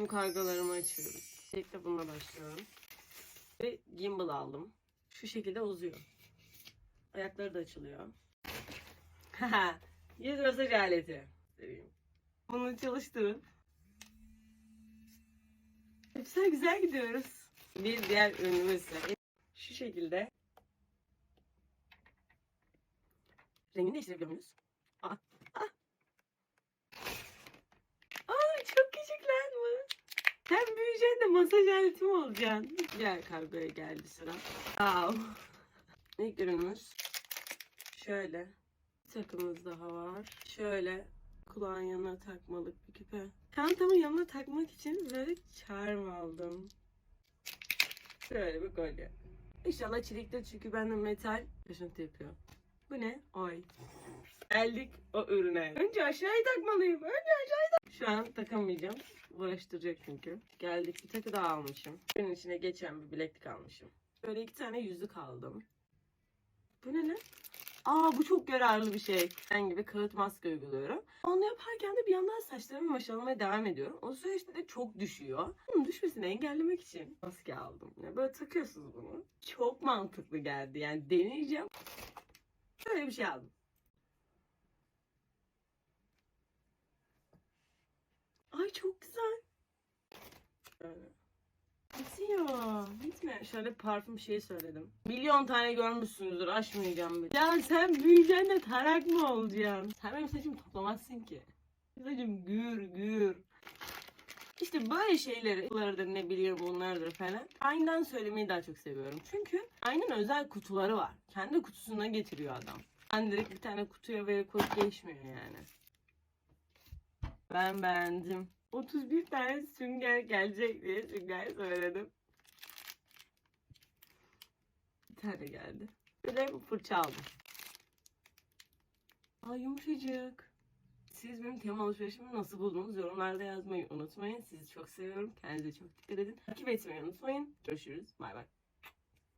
Benim kargolarımı açıyoruz. Öncelikle bununla başlıyorum. Ve gimbal aldım. Şu şekilde uzuyor. Ayakları da açılıyor. Yüz masaj aleti. Bunu çalıştırın. Güzel güzel gidiyoruz. Bir diğer ürünümüz şu şekilde. Rengini değiştirebiliyor muyuz? Aa, çok küçük lan bu. Sen büyüyeceksin de masaj aleti mi olacaksın? Diğer kargoya geldi sıra. Wow. İlk ürünümüz şöyle. Bir takımız daha var. Şöyle kulağın yanına takmalık bir küpe. Çantamın yanına takmak için böyle charm aldım. Şöyle bir kolye. İnşallah çeliktir çünkü bende metal kaşıntı yapıyor. Bu ne? Oy. Geldik o ürüne. Önce aşağıyı takmalıyım. Önce aşağıyı tak. Şu an takamayacağım. Uğraştıracak çünkü. Geldik bir takı daha almışım. Ürün içine geçen bir bileklik almışım. Böyle iki tane yüzük aldım. Bu ne lan? Aa bu çok yararlı bir şey. Ben gibi kağıt maske uyguluyorum. Onu yaparken de bir yandan saçlarımı maşalamaya devam ediyorum. O süreçte de çok düşüyor. Bunun düşmesini engellemek için maske aldım. Yani böyle takıyorsunuz bunu. Çok mantıklı geldi. Yani deneyeceğim. Böyle bir şey aldım. Ay çok güzel. Şöyle. Bitiyor. Bitme. Şöyle parfüm şeyi söyledim. Milyon tane görmüşsünüzdür. Açmayacağım bile. Ya sen büyüyeceksin de tarak mı olacaksın? Sen benim saçımı toplamazsın ki. Saçım gür gür. İşte böyle şeyleri, kutularıdır ne bileyim bunlardır falan. Aynen söylemeyi daha çok seviyorum. Çünkü aynen özel kutuları var. Kendi kutusuna getiriyor adam. Ben direkt bir tane kutuya böyle koyup geçmiyor yani. Ben beğendim. 31 tane sünger gelecek diye sünger söyledim. Bir tane geldi. Bir de fırça aldım. Ay yumuşacık. Siz benim tema alışverişimi nasıl buldunuz? Yorumlarda yazmayı unutmayın. Sizi çok seviyorum. Kendinize çok dikkat edin. Takip etmeyi unutmayın. Görüşürüz. Bay bay.